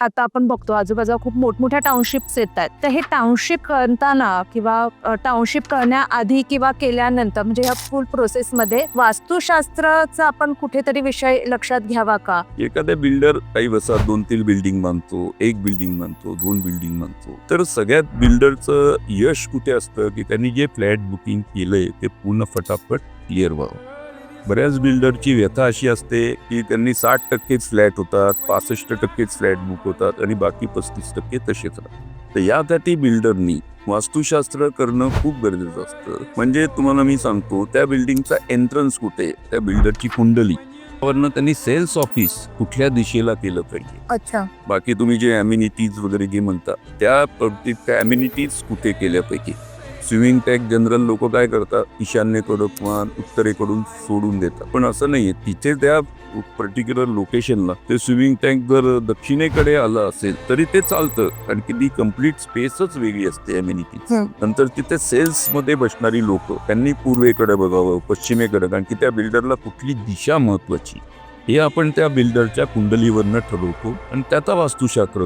आता आपण बघतो आजूबाजूला खूप मोठमोठ्या टाउनशिप्स येत आहेत तर हे टाउनशिप करताना किंवा टाउनशिप करण्याआधी किंवा केल्यानंतर म्हणजे ह्या फुल प्रोसेसमध्ये वास्तुशास्त्राचा आपण कुठेतरी विषय लक्षात घ्यावा का? एखाद्या बिल्डर काही बसा दोन तीन बिल्डिंग बांधतो एक बिल्डिंग बांधतो दोन बिल्डिंग बांधतो. तर सगळ्यात बिल्डरचं यश कुठे असतं? की त्यांनी जे फ्लॅट बुकिंग केलंय ते पूर्ण फटाफट क्लिअर व्हावं. बऱ्याच बिल्डरची व्यथा अशी असते की त्यांनी साठ टक्केच फ्लॅट होतात पासष्ट टक्केच फ्लॅट बुक होतात आणि बाकी पस्तीस टक्के तसेच राहतात. तर यासाठी बिल्डरनी वास्तुशास्त्र करणं खूप गरजेचं असतं. म्हणजे तुम्हाला मी सांगतो त्या बिल्डिंगचा एंट्रन्स कुठे? त्या बिल्डरची कुंडली. वरनं त्यांनी सेल्स ऑफिस कुठल्या दिशेला केलं पाहिजे. अच्छा. बाकी तुम्ही जे अम्युनिटीज वगैरे जे म्हणता त्या त्या अम्युनिटीज कुठे केल्या पाहिजे? स्विमिंग टँक जनरल लोक काय करतात? ईशान्येकडं किंवा उत्तरेकडून सोडून देतात. पण असं नाहीये. तिथे त्या पर्टिक्युलर लोकेशनला ते स्विमिंग टँक जर दक्षिणेकडे आलं असेल तरी ते चालतं. कारण की ती कंप्लीट स्पेसच वेगळी असते हम्म. नंतर तिथे सेल्समध्ये बसणारी लोक त्यांनी पूर्वेकडे बघावं पश्चिमेकडे. कारण की त्या बिल्डरला कुठली दिशा महत्वाची? हे आपण त्या बिल्डरच्या कुंडलीवरनं ठरवतो आणि त्याचा वास्तुशास्त्र